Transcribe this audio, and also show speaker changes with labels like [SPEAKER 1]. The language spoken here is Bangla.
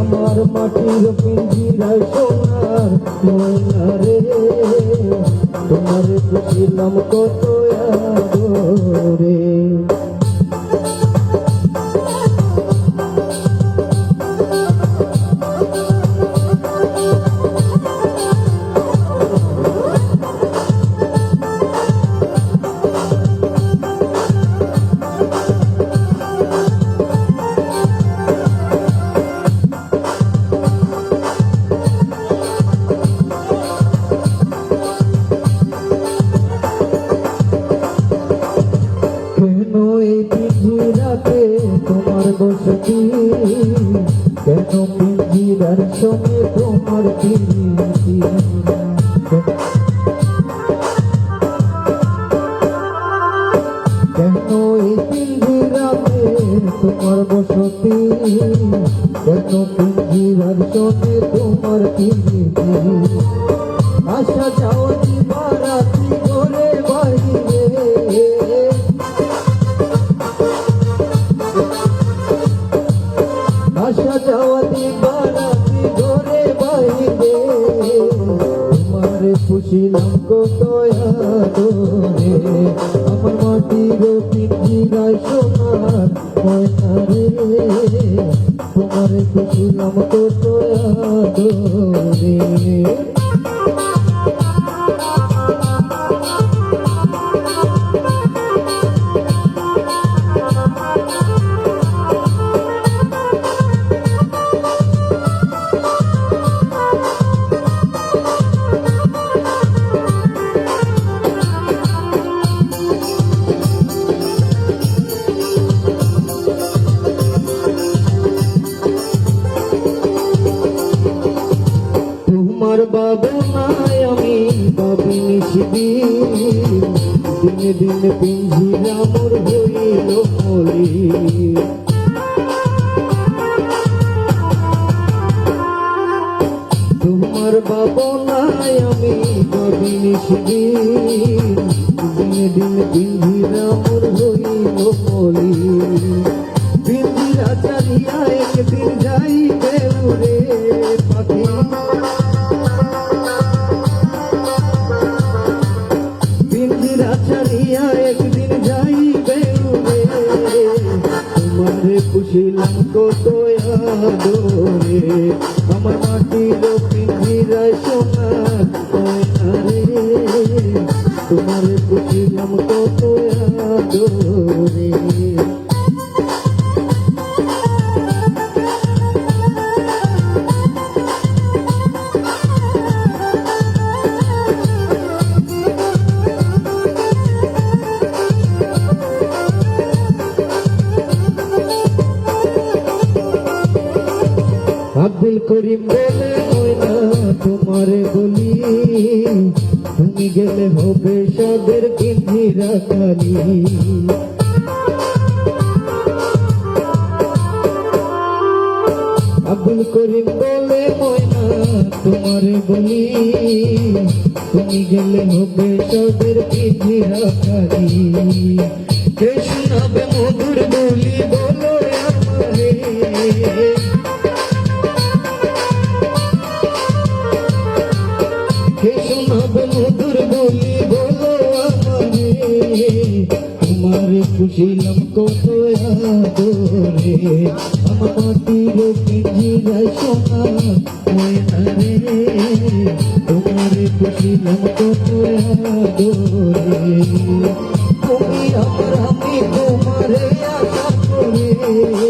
[SPEAKER 1] আমার মাটির পিঞ্জিরায় সোনার ময়না রে। তোমারে নাম কত আদরে তোমার বসতি? কেন পিঞ্জিরার সঙ্গে তোমার আশা যাও দিবারাতি আদরে আমার মাটির পিঞ্জিরায় সোনার ময়না রে তোমার পুষিলাম কত আদরে বাবি নিশিদি দিনে দিনে পিঞ্জিরা মোর হইল মলি তোমার বাবু নাই আমি বাবি নিশিদি দিনে দিনে পিঞ্জিরা মোর হইল মলি পিঞ্জিরা চালিয়া একদিন যাইবে উড়ে কত আদরে আমার মাটির পিঞ্জিরায় সোনার তোমারে পুষিলাম কত আদরে। আব্দুল করিম বলে ময়না তোমারে বলি, তুমি গেলে হবে সাদের পিঞ্জিরা খালি আব্দুল করিম বলে ময়না তোমারে বলি, তুমি গেলে হবে সাদের পিঞ্জিরা খালি কে শোনাবে মধুর বলি, বলো আমারে। তোমারে খুশিলাম কত আদরে। মাটির পিঞ্জিরায় সোনা ময়না রে তোমারে খুশিলাম কত আদরে। তুমি আমার আমি তোমারে আশা করে।